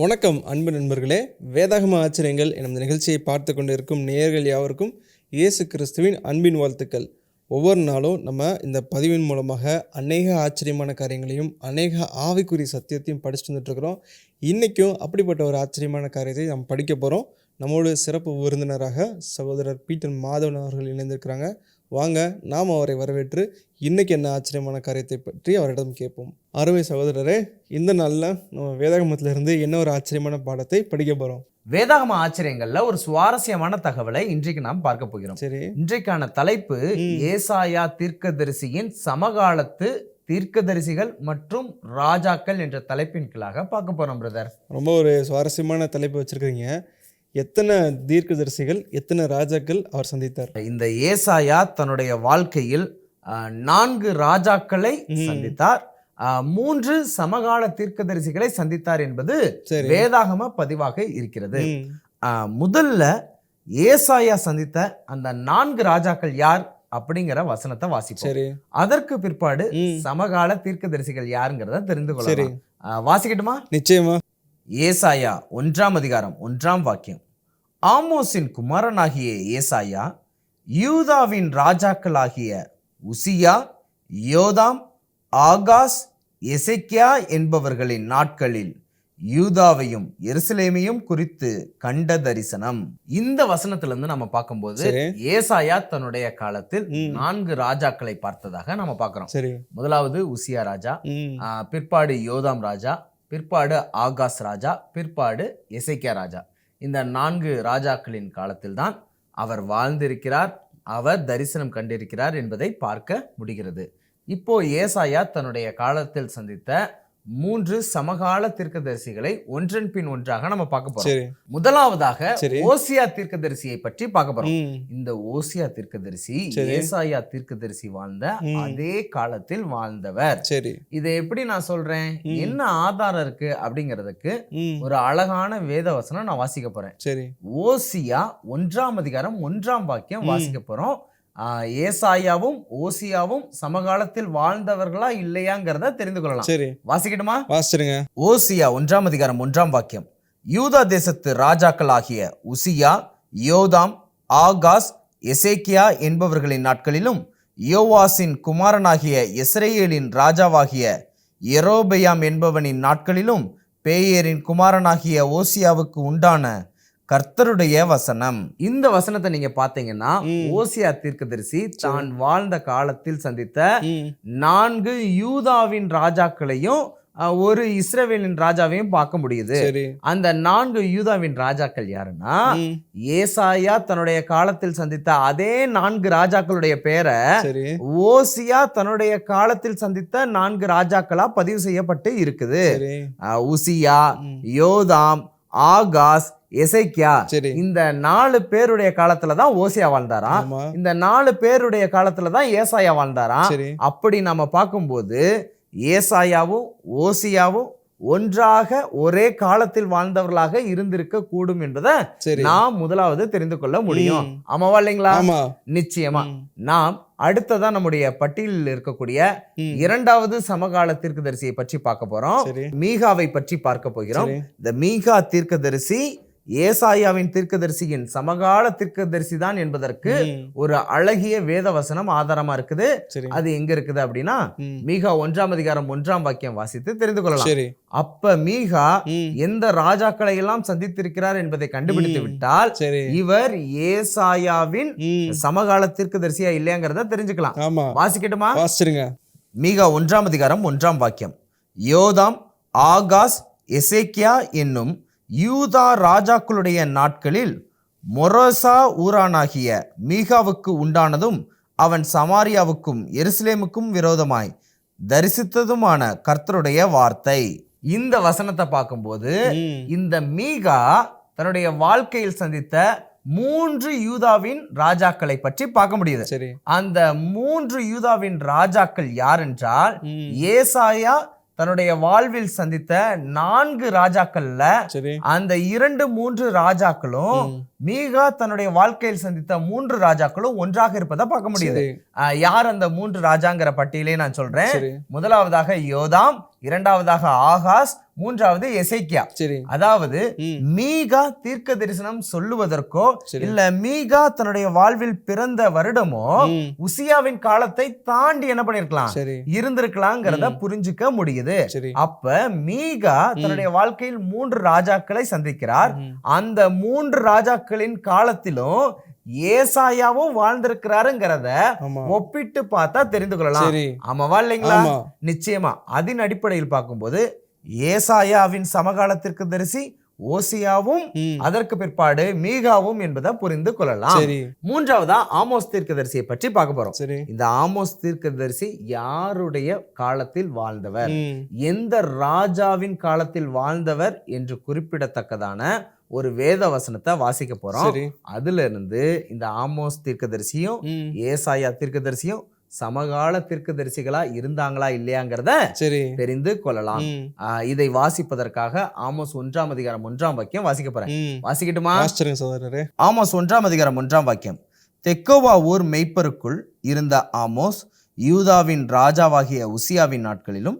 வணக்கம் அன்பு நண்பர்களே. வேதாகம ஆச்சரியங்கள் எனும் நிகழ்ச்சியை பார்த்து கொண்டிருக்கும் நேயர்கள் யாவருக்கும் இயேசு கிறிஸ்துவின் அன்பின் வாழ்த்துக்கள். ஒவ்வொரு நாளும் நம்ம இந்த பதிவின் மூலமாக அநேக ஆச்சரியமான காரியங்களையும் அநேக ஆவிக்குரிய சத்தியத்தையும் படிச்சுட்டு வந்துட்டுருக்குறோம். இன்றைக்கும் அப்படிப்பட்ட ஒரு ஆச்சரியமான காரியத்தை நாம் படிக்க போகிறோம் நம்மோடு சிறப்பு விருந்தினராக சகோதரர் பீட்டர் மாதவன் அவர்கள் இணைந்திருக்கிறாங்க. வாங்க நாம் அவரை வரவேற்று இன்னைக்கு என்ன ஆச்சரியமான காரியத்தை பற்றி அவரிடம் கேட்போம். அருமை சகோதரரே இந்த நாளில் நம்ம வேதாகமத்திலிருந்து என்ன ஒரு ஆச்சரியமான பாடத்தை படிக்க போகிறோம் வேதாகம ஆச்சரியங்கள்ல ஒரு சுவாரஸ்யமான தகவலை இன்றைக்கு நாம் பார்க்க போகிறோம். சரி. இன்றைக்கான தலைப்பு ஏசாயா தீர்க்கதரிசியின் சமகாலத்து தீர்க்கதரிசிகள் மற்றும் ராஜாக்கள் என்ற தலைப்பின் கீழாக பார்க்க போறோம் பிரதர். ரொம்ப ஒரு சுவாரஸ்யமான தலைப்பு வச்சிருக்கிறீங்க. எத்தனை தீர்க்கதரிசிகள் எத்தனை ராஜாக்கள் அவர் சந்தித்தார்? இந்த ஏசாயா தன்னுடைய வாழ்க்கையில் நான்கு ராஜாக்களை சந்தித்தார். மூன்று சமகால தீர்க்கதரிசிகளை சந்தித்தார் என்பது வேதாகம பதிவாக இருக்கிறது. முதல்ல ஏசாயா சந்தித்த அந்த நான்கு ராஜாக்கள் யார் அப்படிங்கிற வசனத்தை வாசிப்போம். அதற்கு பிற்பாடு. சமகால தீர்க்கதரிசிகள் யாருங்கிறத தெரிந்து கொள்ளலாம். வாசிக்கட்டுமா? நிச்சயமா. ஏசாயா ஒன்றாம் அதிகாரம் ஒன்றாம் வாக்கியம். ஆமோஸின் குமாரனாகிய ஏசாயா யூதாவின் ராஜாக்களாகிய உசியா யோதாம் ஆகாஸ் எசெக்கியா என்பவர்களின் நாட்களில் யூதாவையும் எருசலேமையும் குறித்து கண்ட தரிசனம். இந்த வசனத்துல இருந்து நம்ம பார்க்கும்போது. ஏசாயா தன்னுடைய காலத்தில். நான்கு ராஜாக்களை பார்த்ததாக நம்ம பார்க்கிறோம். முதலாவது உசியா ராஜா பிற்பாடு யோதாம் ராஜா பிற்பாடு ஆகாஸ் ராஜா பிற்பாடு எசேக்கியா ராஜா. இந்த நான்கு ராஜாக்களின் காலத்தில்தான் அவர் வாழ்ந்திருக்கிறார் அவர் தரிசனம் கண்டிருக்கிறார் என்பதை பார்க்க முடிகிறது. இப்போ ஏசாயா தன்னுடைய காலத்தில் சந்தித்த மூன்று சமகால தீர்க்கதரிசிகளை ஒன்றன் பின் ஒன்றாக நம்ம பார்க்க போறோம். முதலாவதாக. ஓசியா தீர்க்கதரிசியை பற்றி பார்க்க போறோம். இந்த ஓசியா தீர்க்கதரிசி. ஏசாயா தீர்க்கதரிசி வாழ்ந்த. அதே காலத்தில் வாழ்ந்தவர். இதை எப்படி நான் சொல்றேன். என்ன ஆதாரம் இருக்கு அப்படிங்கிறதுக்கு ஒரு அழகான வேத வசனம் நான் வாசிக்க போறேன். ஓசியா ஒன்றாம் அதிகாரம் ஒன்றாம் வாக்கியம். வாசிக்க போறோம். ஏசாயாவும் ஓசியாவும் சமகாலத்தில் வாழ்ந்தவர்களா இல்லையாங்கிறத தெரிந்து கொள்ளலாம். சரி. வாசிக்கட்டுமா? வாசிச்சிருங்க. ஓசியா ஒன்றாம் அதிகாரம் ஒன்றாம் வாக்கியம். யூதா தேசத்து ராஜாக்களாகிய உசியா யோதாம் ஆகாஸ் எசேக்கியா என்பவர்களின் நாட்களிலும் யோவாசின் குமாரனாகிய எஸ்ரேலின் ராஜாவாகிய எரோபெயாம் என்பவனின் நாட்களிலும் பேயேரின் குமாரனாகிய ஓசியாவுக்கு உண்டான கர்த்தருடைய வசனம். இந்த வசனத்தை நீங்க பாத்தீங்கன்னா. ஓசியா தீர்க்கதரிசி தான் வாழ்ந்த காலத்தில் சந்தித்த நான்கு யூதாவின் ராஜாக்களையும் ஒரு இஸ்ரவேலின் ராஜாவையும் பார்க்க முடியுது. அந்த நான்கு யூதாவின் ராஜாக்கள் யாருன்னா ஏசாயா தன்னுடைய காலத்தில் சந்தித்த அதே நான்கு ராஜாக்களுடைய பேரை ஓசியா தன்னுடைய காலத்தில் சந்தித்த நான்கு ராஜாக்களா பதிவு செய்யப்பட்டு இருக்குது. உசியா யோதாம் ஆகாஸ் எசைக்கியா இந்த நாலு பேருடைய காலத்துல தான் ஓசியா வாழ்ந்தாராம். இந்த நாலு பேருடைய காலத்துல தான் ஏசாயா வாழ்ந்தாராம். அப்படி நம்ம பார்க்கும்போது ஏசாயாவும் ஓசியாவும் ஒன்றாக ஒரே காலத்தில் வாழ்ந்தவர்களாக இருந்திருக்க கூடும் என்பதை நாம் முதலாவது தெரிந்து கொள்ள முடியும். ஆமாவா இல்லைங்களா? நிச்சயமா. நாம் அடுத்ததா நம்முடைய பட்டியலில் இருக்கக்கூடிய இரண்டாவது சமகால தீர்க்கதரிசியை பற்றி பார்க்க போறோம். மீகாவை பற்றி பார்க்க போகிறோம். இந்த மீகா தீர்க்கதரிசி ஏசாயாவின் தீர்க்கதரிசியின் சமகால தீர்க்கதரிசி தான் என்பதற்கு ஒரு அழகிய வேத வசனம் ஆதாரமா இருக்குது. அது எங்க இருக்குது அப்படின்னா மீகா ஒன்றாம் அதிகாரம் ஒன்றாம் வாக்கியம் வாசித்து தெரிந்து கொள்ளலாம். சரி. அப்ப மீகா எந்த ராஜாக்களை எல்லாம் சந்தித்திருக்கிறார் என்பதை கண்டுபிடித்து. விட்டால் இவர் ஏசாயாவின் சமகால தீர்க்கதரிசியா இல்லையாங்கிறத தெரிஞ்சுக்கலாம். வாசிக்கட்டுமா? மீகா ஒன்றாம் அதிகாரம் ஒன்றாம் வாக்கியம். யோதாம் ஆகாஸ் எசேக்கியா என்னும் யூதா ராஜாக்களுடைய நாட்களில் மொரோசா ஊரானாகிய மீகாவுக்கு உண்டானதும் அவன் சமாரியாவுக்கும் எருசலேமுக்கும் விரோதமாய் தரிசித்ததுமான கர்த்தருடைய வார்த்தை. இந்த வசனத்தை பார்க்கும்போது இந்த மீகா தன்னுடைய வாழ்க்கையில் சந்தித்த மூன்று யூதாவின் ராஜாக்களை பற்றி பார்க்க முடியுது. அந்த மூன்று யூதாவின் ராஜாக்கள் யார் என்றால் ஏசாயா தன்னுடைய வாழ்வில் சந்தித்த நான்கு ராஜாக்கள்ல அந்த இரண்டு மூன்று ராஜாக்களும் மீகா தன்னுடைய வாழ்க்கையில் சந்தித்த மூன்று ராஜாக்களும் ஒன்றாக இருப்பதை பார்க்க முடியுது. யார் அந்த மூன்று ராஜாங்கிற பட்டியலே நான் சொல்றேன். முதலாவதாக யோதாம் இரண்டாவதாக ஆகாஸ் மூன்றாவது எசேக்கியா. சரி. அதாவது மீகா தீர்க்க தரிசனம் சொல்லுவதற்கோ. இல்ல மீகா தன்னுடைய வாழ்வில் பிறந்த வருடமோ உசியாவின் காலத்தை தாண்டி என்ன பண்ணிருக்கலாம்? சரி. இருந்திருக்கலாங்கிறத புரிஞ்சுக்க முடியுது. அப்ப மீகா தன்னுடைய வாழ்க்கையில் மூன்று ராஜாக்களை சந்திக்கிறார். அந்த மூன்று ராஜாக்களின் காலத்திலும் ஏசாயாவும் வாழ்ந்திருக்கிறாருங்கிறத ஒப்பிட்டு பார்த்தா தெரிந்து கொள்ளலாம். ஆமாவா இல்லைங்களா? நிச்சயமா. அதன் அடிப்படையில் பார்க்கும்போது ஏசாயாவின் சமகாலத்திற்கு தரிசி ஓசியாவும் அதற்கு பிற்பாடு மீகாவும் என்பதை புரிந்து கொள்ளலாம். மூன்றாவதா ஆமோஸ் தீர்க்கதரிசியை பற்றி பார்க்க போறோம். இந்த ஆமோஸ் தீர்க்கதரிசி யாருடைய காலத்தில் வாழ்ந்தவர்? எந்த ராஜாவின் காலத்தில் வாழ்ந்தவர் என்று குறிப்பிடத்தக்கதான ஒரு வேத வசனத்தை வாசிக்க போறோம். அதுல இருந்து இந்த ஆமோஸ் தீர்க்கதரிசியும் ஏசாயா தீர்க்கதரிசியும் சமகால தீர்க்கதரிசிகளா இருந்தாங்களா இல்லையாங்கிறத தெரிந்து கொள்ளலாம். இதை வாசிப்பதற்காக ஆமோஸ் ஒன்றாம் அதிகாரம் ஒன்றாம் வாக்கியம் வாசிக்க போறேன். வாசிக்கட்டுமா? ஆமோஸ் ஒன்றாம் அதிகாரம் ஒன்றாம் வாக்கியம். தெக்கோவா ஊர் மெய்ப்பருக்குள் இருந்த ஆமோஸ் யூதாவின் ராஜாவாகிய உசியாவின் நாட்களிலும்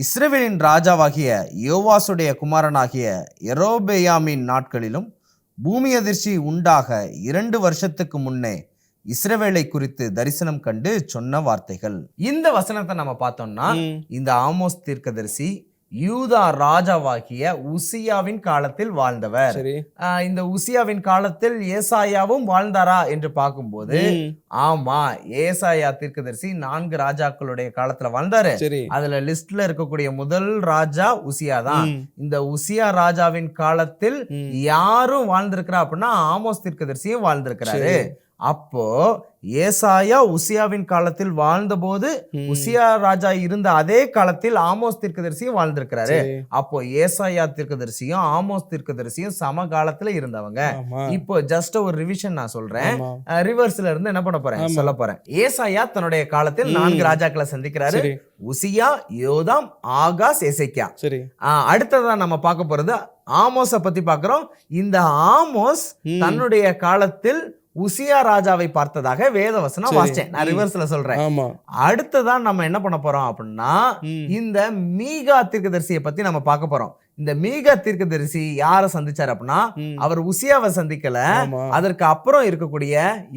இஸ்ரவேலின் ராஜாவாகிய யோவாசுடைய குமாரனாகிய எரோபெயாமின் நாட்களிலும் பூமி அதிர்ச்சி உண்டாக இரண்டு வருஷத்துக்கு முன்னே இஸ்ரவேலை குறித்து தரிசனம் கண்டு சொன்ன வார்த்தைகள். இந்த வசனத்தை நம்ம பார்த்தோம்னா இந்த ஆமோஸ் தீர்க்கதரிசி யூதா ராஜாவாகிய உசியாவின் காலத்தில் வாழ்ந்தவர். இந்த உசியாவின் காலத்தில் ஏசாயாவும் வாழ்ந்தாரா என்று பார்க்கும்போது ஆமா ஏசாயா தீர்க்கதரிசி நான்கு ராஜாக்களுடைய காலத்துல வாழ்ந்தாரு. அதுல லிஸ்ட்ல இருக்கக்கூடிய முதல் ராஜா உசியா தான் இந்த உசியா ராஜாவின் காலத்தில் யாரும் வாழ்ந்திருக்கிறா அப்படின்னா ஆமோஸ் தீர்க்கதரிசியும் வாழ்ந்திருக்கிறாரு. அப்போ ஏசாயா உசியாவின் காலத்தில் வாழ்ந்தபோது. உசியா ராஜா இருந்த அதே காலத்தில் ஆமோஸ் தீர்க்கதரிசியும் வாழ்ந்திருக்கிறாரு. அப்போ ஏசாயா தீர்க்கதரிசியும் ஆமோஸ் தீர்க்கதரிசியும் சம காலத்துல இருந்தவங்க இப்போ ஜஸ்ட் ஒரு ரிவிஷன் நான் சொல்றேன். ரிவர்ஸ்ல இருந்து என்ன பண்ண போறேன். சொல்ல போறேன். ஏசாயா தன்னுடைய காலத்தில் நான்கு ராஜாக்களை சந்திக்கிறாரு. உசியா யோதாம் ஆகாஸ் எசேக்கியா. சரி. ஆஹ் அடுத்ததா நம்ம பார்க்க போறது ஆமோஸை பத்தி பார்க்கிறோம். இந்த ஆமோஸ். தன்னுடைய காலத்தில் உசியா ராஜாவை பார்த்ததாக வேதவசனம். வாசிச்சேன் நான். ரிவர்ஸ்ல சொல்றேன் ஆமா அடுத்ததா நம்ம என்ன பண்ண போறோம் அப்படின்னா இந்த மீகா தீர்க்கதரிசியை பத்தி நம்ம பார்க்க போறோம் இந்த மீகா தீர்க்கதரிசி யாரை சந்திச்சார் அப்படின்னா. அவர் உசியாவை சந்திக்கல அதற்கு அப்புறம் இருக்கக்கூடிய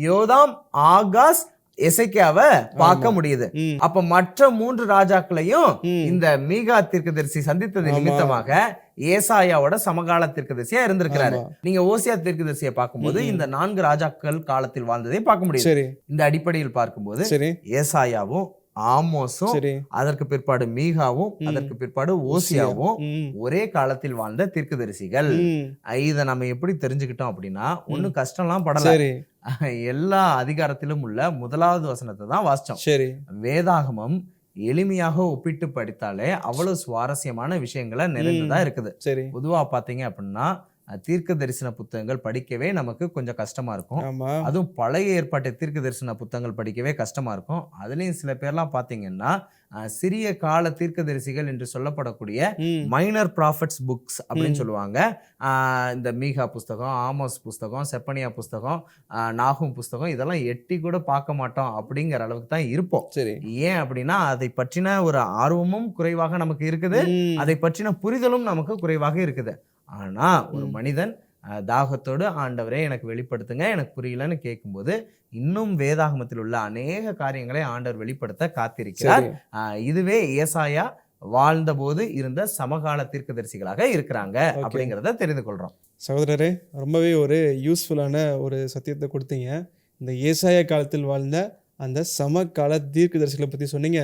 யோதாம் ஆகாஸ் எசைக்கியாவை பார்க்க முடியுது அப்ப மற்ற மூன்று ராஜாக்களையும். இந்த மீகா தீர்க்கதரிசி சந்தித்தது. நிமித்தமாக ஏசாயாவோட சமகால தீர்க்கதரிசியா இருந்திருக்கிறாரு. நீங்க ஓசியா தீர்க்கதரிசியை பார்க்கும்போது. இந்த நான்கு ராஜாக்கள் காலத்தில் வாழ்ந்ததை பார்க்க முடியும் இந்த அடிப்படையில் பார்க்கும்போது ஏசாயாவும் ஆமோஸும் அதற்கு பிற்பாடு மீகாவும். அதற்கு பிற்பாடு ஓசியாவும் ஒரே காலத்தில் வாழ்ந்த தீர்க்கதரிசிகள். இதை நம்ம எப்படி தெரிஞ்சுக்கிட்டோம் அப்படின்னா ஒன்னும் கஷ்டம்லாம் படல. எல்லா அதிகாரத்திலும் உள்ள முதலாவது வசனத்தை தான் வாசிச்சோம். வேதாகமம் எளிமையாக ஒப்பிட்டு படித்தாலே அவ்வளவு சுவாரஸ்யமான விஷயங்களை நிறைந்ததா இருக்குது. சரி. பொதுவா பாத்தீங்க அப்படின்னா தீர்க்க தரிசன புத்தகங்கள் படிக்கவே நமக்கு கொஞ்சம் கஷ்டமா இருக்கும். அதுவும் பழைய ஏற்பாட்டு தீர்க்க தரிசன புத்தகங்கள் படிக்கவே கஷ்டமா இருக்கும். அதுலயும் சில பேர்லாம் பாத்தீங்கன்னா சிறிய கால தீர்க்கதரிசிகள் என்று சொல்லப்படக்கூடிய மைனர் ப்ராஃபிட்ஸ் புக்ஸ் அப்படின்னு. சொல்லுவாங்க. ஆஹ் இந்த மீகா புஸ்தகம் ஆமோஸ் புஸ்தகம் செப்பனியா புஸ்தகம் நாகும் புஸ்தகம் இதெல்லாம் எட்டி கூட பார்க்க மாட்டோம் அப்படிங்கிற அளவுக்கு தான் இருப்போம். சரி. ஏன் அப்படின்னா அதை பற்றின ஒரு ஆர்வமும் குறைவாக நமக்கு இருக்குது. அதை பற்றின புரிதலும் நமக்கு குறைவாக இருக்குது. ஆனா ஒரு. மனிதன் தாகத்தோடு ஆண்டவரே எனக்கு வெளிப்படுத்துங்க எனக்கு புரியலன்னு கேட்கும்போது இன்னும் வேதாகமத்தில் உள்ள அநேக காரியங்களை ஆண்டவர் வெளிப்படுத்த காத்திருக்கிறார். இதுவே ஏசாயா வாழ்ந்தபோது இருந்த சமகால தீர்க்கதரிசிகளாக இருக்கிறாங்க. அப்படிங்கிறத தெரிந்து கொள்றோம். சகோதரரே ரொம்பவே ஒரு யூஸ்ஃபுல்லான ஒரு சத்தியத்தை கொடுத்தீங்க. இந்த ஏசாய காலத்தில் வாழ்ந்த அந்த சமகால தீர்க்கதரிசிகளை பற்றி சொன்னீங்க.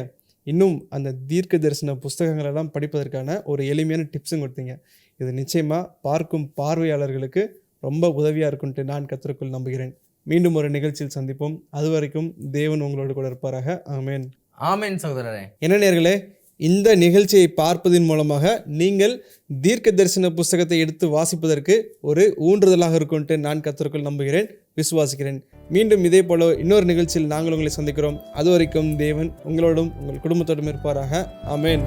இன்னும் அந்த தீர்க்க தரிசன புஸ்தகங்கள் எல்லாம் படிப்பதற்கான ஒரு எளிமையான டிப்ஸும் கொடுத்தீங்க. இது நிச்சயமாக பார்க்கும் பார்வையாளர்களுக்கு ரொம்ப உதவியாக இருக்கும்ட்டு நான் கத்திற்குள் நம்புகிறேன். மீண்டும் ஒரு நிகழ்ச்சியில் சந்திப்போம். அது வரைக்கும் தேவன் உங்களோடு கூட இருப்பாராக. ஆமென். ஆமென் சகோதரரே. என்ன நேர்களே இந்த நிகழ்ச்சியை பார்ப்பதன் மூலமாக நீங்கள் தீர்க்க தரிசன புஸ்தகத்தை எடுத்து வாசிப்பதற்கு ஒரு ஊன்றுதலாக இருக்கும்ட்டு நான் கத்தருக்குள் நம்புகிறேன் விசுவாசிக்கிறேன். மீண்டும் இதே போல இன்னொரு நிகழ்ச்சியில் நாங்கள் உங்களை சந்திக்கிறோம். அது வரைக்கும் தேவன் உங்களோடும் உங்கள் குடும்பத்தோடும் இருப்பாராக. ஆமென்.